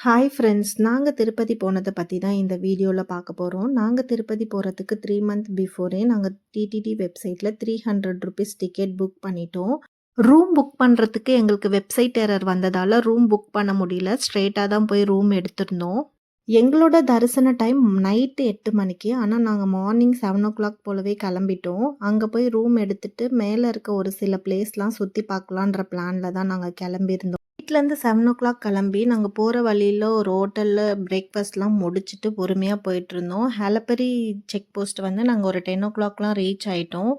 Hi friends நாங்கள் திருப்பதி போனதை பற்றி தான் இந்த வீடியோவில் பார்க்க போகிறோம் நாங்கள் திருப்பதி போகிறதுக்கு த்ரீ மந்த் பிஃபோரே நாங்கள் டிடிடி வெப்சைட்டில் three hundred rupees ticket book பண்ணிட்டோம். ரூம் புக் பண்ணுறதுக்கு எங்களுக்கு வெப்சைட் எரர் வந்ததால் ரூம் புக் பண்ண முடியல. ஸ்ட்ரெயிட்டாக தான் போய் ரூம் எடுத்திருந்தோம். எங்களோட தரிசன டைம் நைட்டு எட்டு மணிக்கு. ஆனால் நாங்கள் மார்னிங் செவன் ஓ கிளாக் போலவே கிளம்பிட்டோம். அங்கே போய் ரூம் எடுத்துட்டு மேலே இருக்க ஒரு சில பிளேஸ்லாம் சுற்றி பார்க்கலான்ற பிளானில் தான் நாங்கள் கிளம்பியிருந்தோம். வீட்டிலேருந்து செவன் ஓ கிளாக் கிளம்பி நாங்கள் போகிற வழியில் ஒரு ஹோட்டலில் பிரேக்ஃபாஸ்ட்லாம் முடிச்சுட்டு பொறுமையாக போயிட்டுருந்தோம். ஹேலப்பரி செக் போஸ்ட் வந்து நாங்கள் ஒரு டென் ஓ கிளாக்லாம் ரீச் ஆகிட்டோம்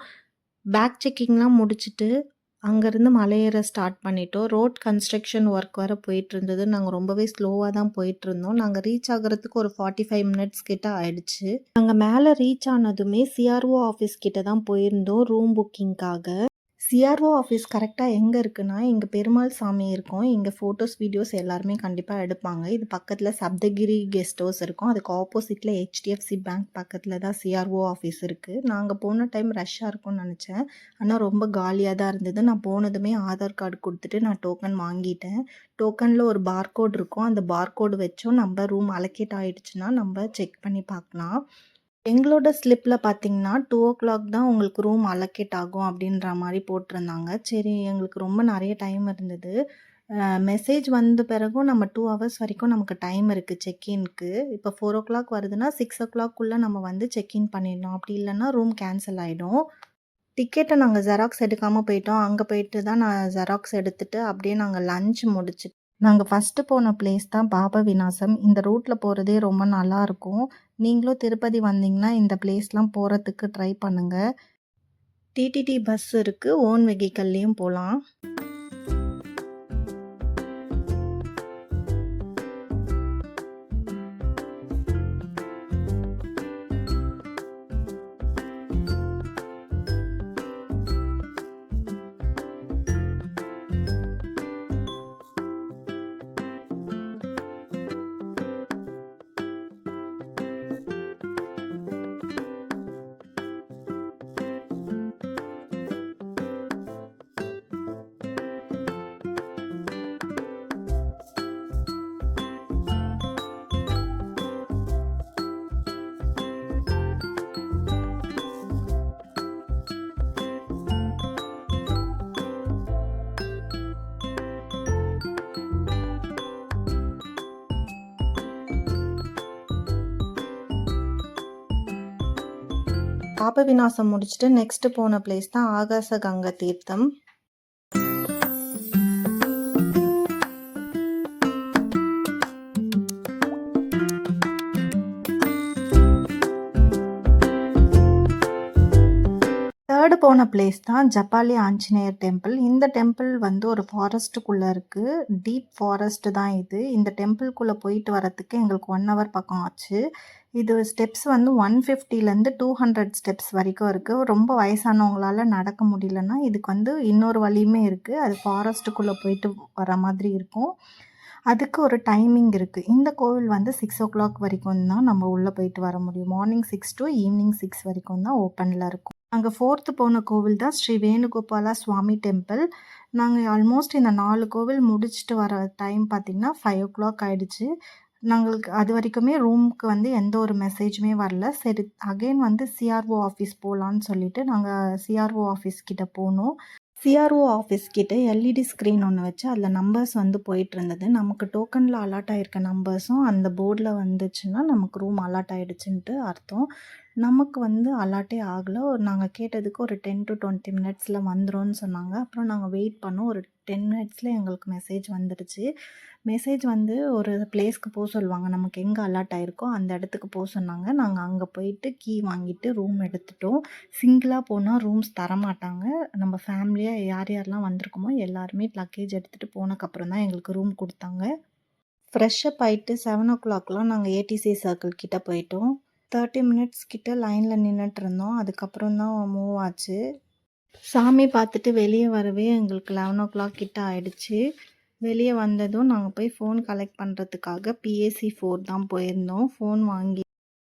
பேக் செக்கிங்லாம் முடிச்சுட்டு அங்கேருந்து மலையேற ஸ்டார்ட் பண்ணிட்டோம். ரோட் கன்ஸ்ட்ரக்ஷன் ஒர்க் வர போயிட்டு இருந்தது நாங்கள் ரொம்பவே ஸ்லோவாக தான் போயிட்டு இருந்தோம் நாங்கள் ரீச் ஆகிறதுக்கு ஒரு ஃபார்ட்டி ஃபைவ் மினிட்ஸ் கிட்ட ஆயிடுச்சு. நாங்கள் மேலே ரீச் ஆனதுமே சிஆர்ஓ ஆஃபீஸ் கிட்ட தான் போயிருந்தோம் ரூம் புக்கிங்க்காக சிஆர்ஓ ஆஃபீஸ் கரெக்டாக எங்கே இருக்குன்னா இங்கே பெருமாள் சாமி இருக்கும். இங்கே ஃபோட்டோஸ் வீடியோஸ் எல்லாருமே கண்டிப்பாக எடுப்பாங்க. இது பக்கத்தில் சப்தகிரி கெஸ்ட் ஹவுஸ் இருக்கும். அதுக்கு ஆப்போசிட்டில் ஹெச்டிஎஃப்சி பேங்க் பக்கத்தில் தான் சிஆர்ஓ ஆஃபீஸ் இருக்குது நாங்கள் போன டைம் ரஷ்ஷாக இருக்கும்னு நினச்சேன். ஆனால் ரொம்ப காலியாக தான் இருந்தது. நான் போனதுமே ஆதார் கார்டு கொடுத்துட்டு நான் டோக்கன் வாங்கிட்டேன். டோக்கனில் ஒரு பார்கோட் இருக்கும். அந்த பார்கோடு வச்சும். நம்ம ரூம் அலோகேட் ஆகிடுச்சுன்னா நம்ம செக் பண்ணி பார்க்கலாம். எங்களோட ஸ்லிப்பில் பார்த்தீங்கன்னா டூ ஓ கிளாக் தான் உங்களுக்கு ரூம் அலோகேட் ஆகும் அப்படின்ற மாதிரி போட்டிருந்தாங்க. சரி எங்களுக்கு ரொம்ப நிறைய டைம் இருந்தது. மெசேஜ் வந்த பிறகும் நம்ம டூ ஹவர்ஸ் வரைக்கும் நமக்கு டைம் இருக்குது செக்இன்க்கு இப்போ ஃபோர் ஓ கிளாக் வருதுன்னா சிக்ஸ் ஓ கிளாக்குள்ளே நம்ம வந்து செக்இன் பண்ணிடணும். அப்படி இல்லைன்னா ரூம் கேன்சல் ஆகிடும் டிக்கெட்டை நாங்கள் ஜெராக்ஸ் எடுக்காமல் போயிட்டோம். அங்கே போயிட்டு தான் நான் ஜெராக்ஸ் எடுத்துகிட்டு அப்படியே நாங்கள் லஞ்ச் முடிச்சுட்டு நாங்கள் ஃபஸ்ட்டு போன பிளேஸ் தான் பாப விநாசம். இந்த ரூட்டில் போகிறதே ரொம்ப நல்லாயிருக்கும் நீங்களும் திருப்பதி வந்தீங்கன்னா இந்த பிளேஸ்லாம் போகிறதுக்கு ட்ரை பண்ணுங்கள் டிடிடி பஸ் இருக்குது ஓன் வெஹிக்கல்லையும் போகலாம் பாப விநாசம் முடிச்சுட்டு நெக்ஸ்ட் போன பிளேஸ் தான் ஆகாச கங்கை தீர்த்தம். போன பிளேஸ் தான் ஜப்பாலி ஆஞ்சநேயர் டெம்பிள் இந்த டெம்பிள் வந்து ஒரு ஃபாரஸ்ட்டுக்குள்ளே இருக்குது டீப் ஃபாரஸ்ட்டு தான் இது. இந்த டெம்பிள்குள்ளே போயிட்டு வரத்துக்கு எங்களுக்கு ஒன் ஹவர் பக்கம் ஆச்சு. இது ஸ்டெப்ஸ் வந்து ஒன் ஃபிஃப்டிலேருந்து டூ ஹண்ட்ரட் ஸ்டெப்ஸ் வரைக்கும் இருக்குது ரொம்ப வயசானவங்களால் நடக்க முடியலன்னா இதுக்கு வந்து இன்னொரு வழியுமே இருக்குது அது ஃபாரஸ்ட்டுக்குள்ளே போயிட்டு வர மாதிரி இருக்கும். அதுக்கு ஒரு டைமிங் இருக்குது இந்த கோவில் வந்து சிக்ஸ் ஓ கிளாக் வரைக்கும் தான் நம்ம உள்ளே போயிட்டு வர முடியும். Morning six to evening six வரைக்கும் தான் ஓப்பனில் இருக்கும். அங்கே ஃபோர்த்து போன கோவில் தான் ஸ்ரீ வேணுகோபாலா சுவாமி டெம்பிள் நாங்கள் ஆல்மோஸ்ட் இந்த நாலு கோவில் முடிச்சுட்டு வர டைம் பார்த்திங்கன்னா ஃபைவ் ஓ கிளாக் ஆகிடுச்சு நாங்களுக்கு அது வரைக்குமே ரூமுக்கு வந்து எந்த ஒரு மெசேஜுமே வரல. சரி அகெயின் வந்து சிஆர்ஓ ஆஃபீஸ் போகலான்னு சொல்லிட்டு நாங்கள் சிஆர்ஓ ஆஃபீஸ் கிட்டே போனோம். சிஆர்ஓ ஆஃபீஸ் கிட்டே எல்இடி ஸ்க்ரீன் ஒன்று வச்சு அதில் நம்பர்ஸ் வந்து போயிட்டு இருந்தது. நமக்கு டோக்கனில் அலாட் ஆகிருக்க நம்பர்ஸும் அந்த போர்டில் வந்துச்சுன்னா நமக்கு ரூம் அலாட் ஆகிடுச்சுன்ட்டு அர்த்தம். நமக்கு வந்து அலாட்டே ஆகலை. ஒரு நாங்கள் கேட்டதுக்கு ஒரு டென் டு டுவெண்ட்டி மினிட்ஸில் வந்துடும் சொன்னாங்க. அப்புறம் நாங்கள் வெயிட் பண்ணோம். ஒரு டென் மினிட்ஸில் எங்களுக்கு மெசேஜ் வந்துடுச்சு. மெசேஜ் வந்து ஒரு பிளேஸ்க்கு போக சொல்லுவாங்க. நமக்கு எங்கே அலாட் ஆகிருக்கோ அந்த இடத்துக்கு போக சொன்னாங்க. நாங்கள் அங்கே போயிட்டு கீ வாங்கிட்டு ரூம் எடுத்துட்டோம். சிங்கிளாக போனால் ரூம்ஸ் தரமாட்டாங்க. நம்ம ஃபேமிலியாக யார் யாரெல்லாம் வந்திருக்கோமோ எல்லாருமே லக்கேஜ் எடுத்துகிட்டு போனதுக்கப்புறம் தான் எங்களுக்கு ரூம் கொடுத்தாங்க. ஃப்ரெஷ்ஷப் ஆகிட்டு செவன் ஓ கிளாக்லாம் நாங்கள் ஏடிசி சர்க்கிள் கிட்டே போயிட்டோம். தேர்ட்டி மினிட்ஸ் கிட்ட லைனில் நின்றுட்டு இருந்தோம். அதுக்கப்புறம் தான் மூவ் ஆச்சு. சாமி பார்த்துட்டு வெளியே வரவே எங்களுக்கு லெவன் ஓ கிளாக் கிட்ட ஆயிடுச்சு. வெளியே வந்ததும் நாங்கள் போய் ஃபோன் கலெக்ட் பண்ணுறதுக்காக பிஎஸ்சி ஃபோர் தான் போயிருந்தோம். ஃபோன் வாங்கி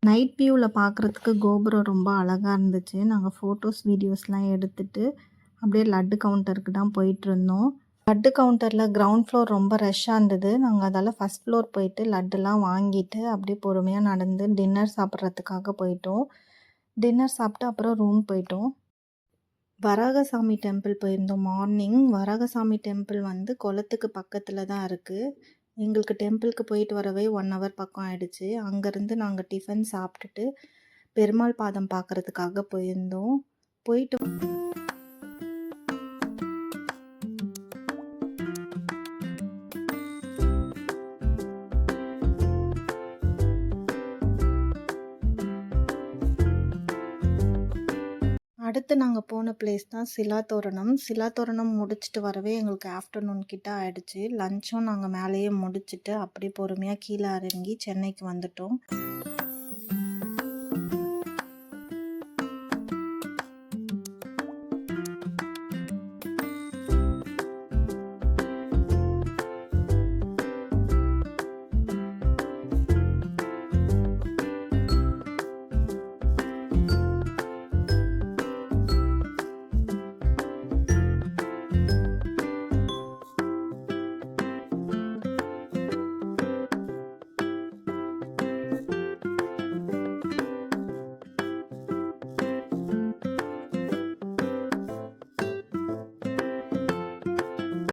நைட் வியூவில் பார்க்குறதுக்கு கோபுரம் ரொம்ப அழகாக இருந்துச்சு. நாங்கள் ஃபோட்டோஸ் வீடியோஸ்லாம் எடுத்துகிட்டு அப்படியே லட்டு கவுண்டருக்கு தான் போயிட்டுருந்தோம் லட்டு கவுண்டரில் கிரவுண்ட் ஃப்ளோர் ரொம்ப ரஷ்ஷாக இருந்தது. நாங்கள் அதால் ஃபஸ்ட் ஃப்ளோர் போயிட்டு லட்டுலாம் வாங்கிட்டு அப்படியே பொறுமையாக நடந்து டின்னர் சாப்பிட்றதுக்காக போயிட்டோம். டின்னர் சாப்பிட்டு அப்புறம் ரூம் போயிட்டோம். வராகசாமி டெம்பிள் போயிருந்தோம். மார்னிங் வராகசாமி டெம்பிள் வந்து குளத்துக்கு பக்கத்தில் தான் இருக்குது எங்களுக்கு டெம்பிளுக்கு போயிட்டு வரவே ஒன் ஹவர் பக்கம் ஆயிடுச்சு. அங்கேருந்து நாங்கள் டிஃபன் சாப்பிட்டுட்டு பெருமாள் பாதம் பார்க்குறதுக்காக போயிருந்தோம். போயிட்டு அடுத்து நாங்கள் போன பிளேஸ் தான் சிலாத்தோரணம் சிலாத்தோரணம் முடிச்சுட்டு வரவே எங்களுக்கு ஆஃப்டர்நூன் கிட்ட ஆயிடுச்சு. லஞ்சும் நாங்கள் மேலேயே முடிச்சுட்டு அப்படியே பொறுமையாக கீழே இறங்கி சென்னைக்கு வந்துட்டோம்.